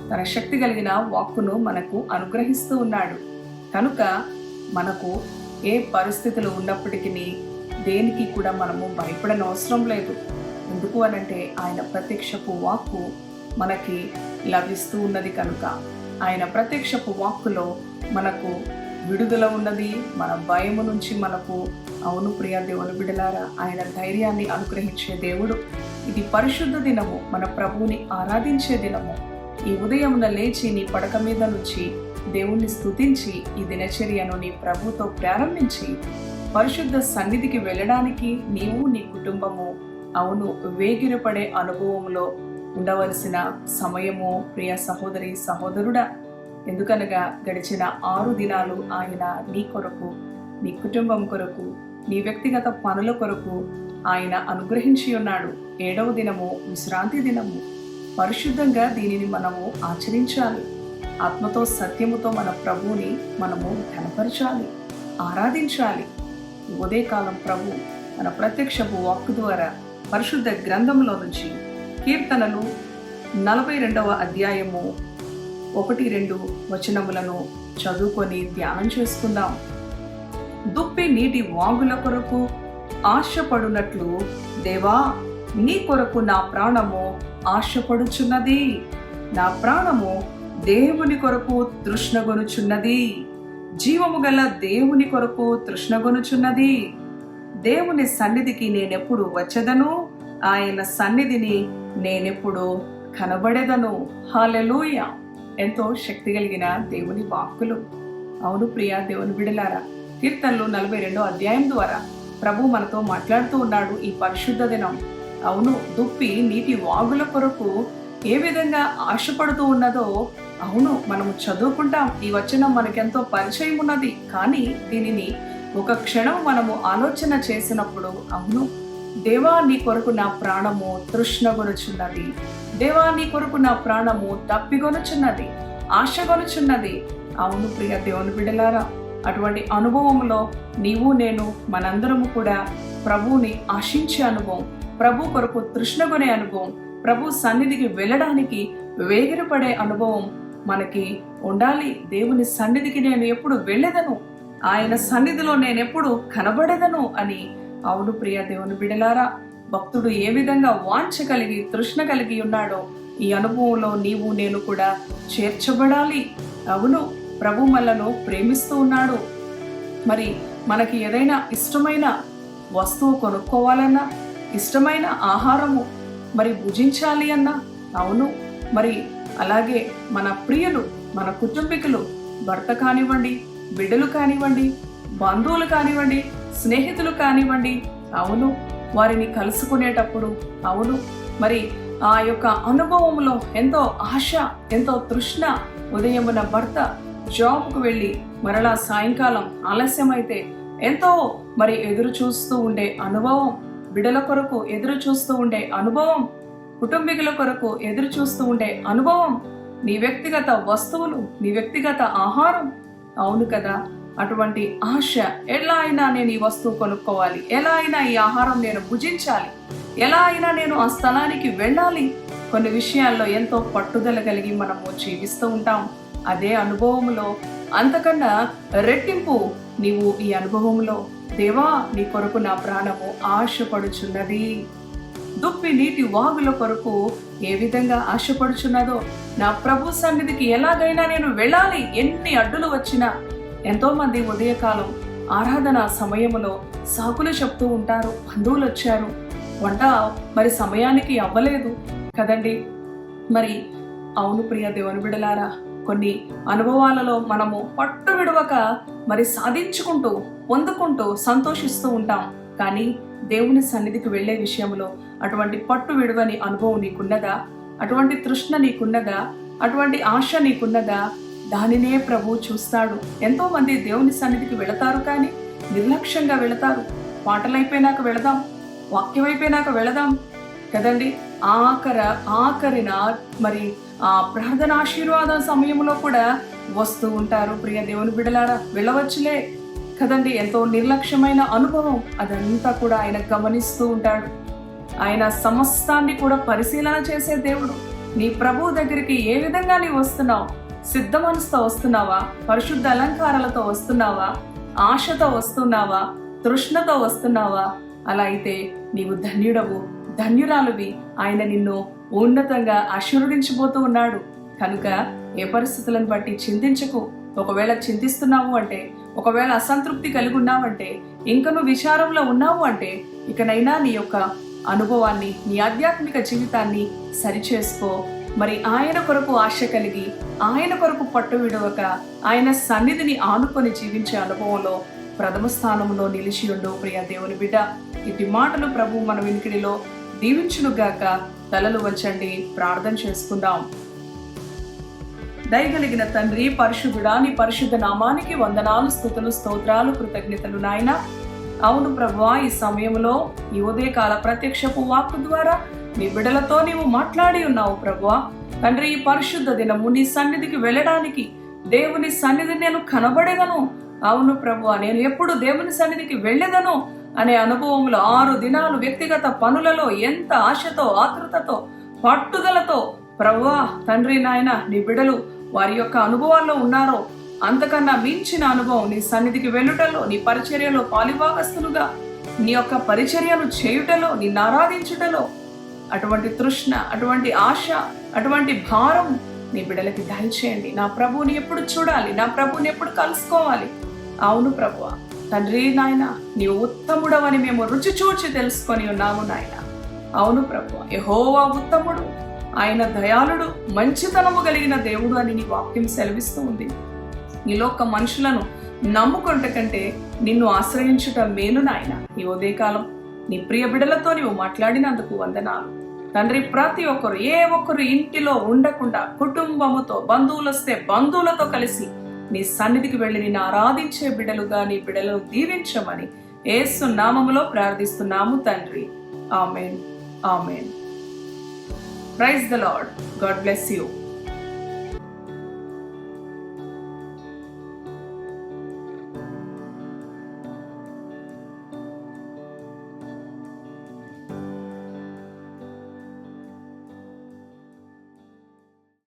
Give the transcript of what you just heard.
తన శక్తి కలిగిన వాక్కును మనకు అనుగ్రహిస్తూ ఉన్నాడు. కనుక మనకు ఏ పరిస్థితులు ఉన్నప్పటికీ దేనికి కూడా మనము భయపడని అవసరం లేదు. ఎందుకు అనంటే ఆయన ప్రత్యక్షపు వాక్కు మనకి లభిస్తూ ఉన్నది కనుక. ఆయన ప్రత్యక్షపు వాక్కులో మనకు విడుదల ఉన్నది. మన భయము నుంచి మనకు అవును ప్రియ దేవుని బిడలారా ఆయన ధైర్యాన్ని అనుగ్రహించే దేవుడు. ఇది పరిశుద్ధ దినము. మన ప్రభువుని ఆరాధించే దినము. ఈ ఉదయమున లేచి నీ పడక మీద నుంచి దేవుణ్ణి స్థుతించి ఈ దినచర్యను నీ ప్రభుతో ప్రారంభించి పరిశుద్ధ సన్నిధికి వెళ్ళడానికి నీవు నీ కుటుంబము అవును వేగిరపడే అనుభవంలో ఉండవలసిన సమయము ప్రియ సహోదరి సహోదరుడా. ఎందుకనగా గడిచిన ఆరు దినాలు ఆయన నీ కొరకు నీ కుటుంబం కొరకు నీ వ్యక్తిగత పనుల కొరకు ఆయన అనుగ్రహించి ఉన్నాడు. ఏడవ దినము విశ్రాంతి దినము. పరిశుద్ధంగా దీనిని మనము ఆచరించాలి. ఆత్మతో సత్యముతో మన ప్రభువుని మనము ఘనపరచాలి. ఆరాధించాలి. ఉదయకాలం ప్రభు మన ప్రత్యక్షపు వాక్కు ద్వారా పరిశుద్ధ గ్రంథంలో నుంచి కీర్తనలు నలభై రెండవ అధ్యాయము ఒకటి రెండు వచనములను చదువుకొని ధ్యానం చేసుకుందాం. దుప్పి నీటి వాగుల కొరకు ఆశపడునట్లు దేవా నీ కొరకు నా ప్రాణము ఆశపడుచున్నది. నా ప్రాణము దేవుని కొరకు తృష్ణగొనుచున్నది. జీవము గల దేవుని కొరకు తృష్ణగొనుచున్నది. దేవుని సన్నిధికి నేనెప్పుడు వచ్చదను? ఆయన సన్నిధిని నేనెప్పుడు కనబడేదను? హాలెలూయ ఎంతో శక్తి కలిగిన దేవుని వాక్కులు. అవును ప్రియా దేవుని బిడలారా కీర్తనలు నలభై రెండో అధ్యాయం ద్వారా ప్రభు మనతో మాట్లాడుతూ ఉన్నాడు ఈ పరిశుద్ధ దినం. అవును దుప్పి నీటి వాగుల కొరకు ఏ విధంగా ఆశపడుతూ ఉన్నదో అవును మనము చదువుకుంటాం. ఈ వచనం మనకెంతో పరిచయం ఉన్నది. కానీ దీనిని ఒక క్షణం మనము ఆలోచన చేసినప్పుడు అవును దేవా నీ కొరకు నా ప్రాణము తృష్ణగొనుచున్నది. దేవా నీ కొరకు నా ప్రాణము తప్పిగొనుచున్నది. ఆశగొనుచున్నది అవును ప్రియ దేవుని బిడలారా అటువంటి అనుభవంలో నీవు నేను మనందరము కూడా ప్రభువుని ఆశించే అనుభవం. ప్రభు కొరకు తృష్ణగొనే అనుభవం ప్రభు సన్నిధికి వెళ్ళడానికి వేగిరపడే అనుభవం మనకి ఉండాలి. దేవుని సన్నిధికి నేను ఎప్పుడు వెళ్ళేదను? ఆయన సన్నిధిలో నేను ఎప్పుడు కనబడేదను అని? అవును ప్రియ దేవుని బిడలారా భక్తుడు ఏ విధంగా వాంఛ కలిగి తృష్ణ కలిగి ఉన్నాడో ఈ అనుభవంలో నీవు నేను కూడా చేర్చబడాలి. అవును ప్రభు మనలను ప్రేమిస్తూ ఉన్నాడు. మరి మనకి ఏదైనా ఇష్టమైన వస్తువు కొనుక్కోవాలన్నా ఇష్టమైన ఆహారము మరి భుజించాలి అన్నా? అవును. మరి అలాగే మన ప్రియులు మన కుటుంబీకులు భర్త కానివ్వండి బిడ్డలు కానివ్వండి బంధువులు కానివ్వండి స్నేహితులు కానివ్వండి అవును. వారిని కలుసుకునేటప్పుడు అవును. మరి ఆ యొక్క అనుభవంలో ఎంతో ఆశ ఎంతో తృష్ణ ఉదయమున భర్త జాబ్కు వెళ్ళి మరలా సాయంకాలం ఆలస్యమైతే ఎంతో మరి ఎదురు చూస్తూ ఉండే అనుభవం బిడల కొరకు ఎదురు చూస్తూ ఉండే అనుభవం కుటుంబీకుల కొరకు ఎదురు చూస్తూ ఉండే అనుభవం నీ వ్యక్తిగత వస్తువులు నీ వ్యక్తిగత ఆహారం. అవును కదా అటువంటి ఆశ ఎలా అయినా నేను ఈ వస్తువు కొనుక్కోవాలి ఎలా అయినా ఈ ఆహారం నేను భుజించాలి ఎలా అయినా నేను ఆ స్థలానికి వెళ్ళాలి. కొన్ని విషయాల్లో ఎంతో పట్టుదల కలిగి మనము జీవిస్తూ ఉంటాం. అదే అనుభవంలో అంతకన్నా రెట్టింపు నీవు ఈ అనుభవంలో. దేవా నీ కొరకు నా ప్రాణము ఆశపడుచున్నది. దుప్పి నీటి వాగుల కొరకు ఏ విధంగా ఆశపడుచున్నదో నా ప్రభు సన్నిధికి ఎలాగైనా నేను వెళ్ళాలి ఎన్ని అడ్డులు వచ్చినా. ఎంతో మంది ఉదయకాలం ఆరాధన సమయములో సాకులు చెప్తూ ఉంటారు బంధువులు వచ్చారు. వంట మరి సమయానికి అవ్వలేదు కదండి? మరి అవును ప్రియ దేవుని బిడలారా కొన్ని అనుభవాలలో మనము పట్టు విడవక మరి సాధించుకుంటూ పొందుకుంటూ సంతోషిస్తూ ఉంటాం. కానీ దేవుని సన్నిధికి వెళ్ళే విషయంలో అటువంటి పట్టు విడవని అనుభవం నీకున్నదా? అటువంటి తృష్ణ నీకున్నదా? అటువంటి ఆశ నీకున్నదా? దానినే ప్రభు చూస్తాడు. ఎంతో మంది దేవుని సన్నిధికి వెళతారు కానీ నిర్లక్ష్యంగా వెళతారు. పాటలైపోయినాక వెళదాం వాక్యం అయిపోయినాక వెళదాం కదండి? ఆఖర ఆఖరిన మరి ప్రార్థన ఆశీర్వాద సమయంలో కూడా వస్తూ ఉంటారు. ప్రియ దేవుని బిడలారా వెళ్ళవచ్చులే కదండి. ఎంతో నిర్లక్ష్యమైన అనుభవం అదంతా కూడా ఆయన గమనిస్తూ ఉంటాడు. ఆయన సమస్తాన్ని కూడా పరిశీలన చేసే దేవుడు. నీ ప్రభు దగ్గరికి ఏ విధంగా నీ వస్తున్నావు? సిద్ధ మనసుతో వస్తున్నావా? పరిశుద్ధ అలంకారాలతో వస్తున్నావా? ఆశతో వస్తున్నావా? తృష్ణతో వస్తున్నావా? అలా అయితే నీవు ధన్యుడవు. ధన్యురాలువి. ఆయన నిన్ను ఉన్నతంగా ఆశీర్వదించబోతూ ఉన్నాడు. కనుక ఏ పరిస్థితులను బట్టి చింతించకు. ఒకవేళ చింతిస్తున్నావు అంటే ఒకవేళ అసంతృప్తి కలిగి ఉన్నావంటే ఇంకను నువ్వు విచారంలో ఉన్నావు అంటే ఇకనైనా నీ యొక్క అనుభవాన్ని నీ ఆధ్యాత్మిక జీవితాన్ని సరిచేసుకో. మరి ఆయన కొరకు ఆశ కలిగి ఆయన కొరకు పట్టు విడవక ఆయన సన్నిధిని ఆనుకొని జీవించే అనుభవంలో ప్రథమ స్థానంలో నిలిచి ఉండు ప్రియ దేవుని బిడ్డ. ఇటు మాటలు ప్రభు మన వినికిడిలో దీవించునుగాక తలలు వచ్చండి ప్రార్థన చేసుకుందాం. దయగలిగిన తండ్రి పరిశుద్ధుడా నీ పరిశుద్ధ నామానికి వందనాలు స్థుతులు స్తోత్రాలు కృతజ్ఞతలు నాయన. అవును ప్రభువా ఈ సమయంలో ఈ ఉదయకాల ప్రత్యక్షపు వాక్కు ద్వారా నీ బిడలతో నీవు మాట్లాడి ఉన్నావు ప్రభువా. తండ్రి ఈ పరిశుద్ధ దినము నీ సన్నిధికి వెళ్ళడానికి దేవుని సన్నిధి నేను కనబడేదను. అవును ప్రభువా నేను ఎప్పుడు దేవుని సన్నిధికి వెళ్ళేదను? అనే అనుభవంలో ఆరు దినాలు వ్యక్తిగత పనులలో ఎంత ఆశతో ఆతృతతో పట్టుదలతో ప్రభువా తండ్రి నాయన నీ బిడలు వారి యొక్క అనుభవాల్లో ఉన్నారో అంతకన్నా మించిన అనుభవం నీ సన్నిధికి వెళ్ళుటలో నీ పరిచర్యలో పాలిభాగస్తులుగా నీ యొక్క పరిచర్యను చేయుటలో నిన్ను ఆరాధించుటలో అటువంటి తృష్ణ అటువంటి ఆశ అటువంటి భారం నీ బిడలకి దయచేయండి. నా ప్రభువుని ఎప్పుడు చూడాలి? నా ప్రభువుని ఎప్పుడు కలుసుకోవాలి? అవును ప్రభువ తండ్రి నాయన నీవు ఉత్తముడవని మేము రుచి చూచి తెలుసుకొని ఉన్నాము నాయన. అవును ప్రభు యహోవా ఉత్తముడు. ఆయన దయాళుడు మంచితనము కలిగిన దేవుడు అని నీ వాక్యం సెలవిస్తూ ఉంది. నీలోక మనుషులను నమ్ముకుంట కంటే నిన్ను ఆశ్రయించుట మేలు నాయన. ఈ ఉదయకాలం నీ ప్రియ బిడలతో నీవు మాట్లాడినందుకు వందనాలు. తండ్రి ప్రతి ఒక్కరు ఏ ఒక్కరు ఇంటిలో ఉండకుండా కుటుంబముతో బంధువులు వస్తే బంధువులతో కలిసి నీ సన్నిధికి వెళ్ళి నిన్ను ఆరాధించే బిడలుగా నీ బిడలను దీవించమని ఏసు నామములో ప్రార్థిస్తున్నాము తండ్రి. Amen. Amen. Praise the lord. God bless you.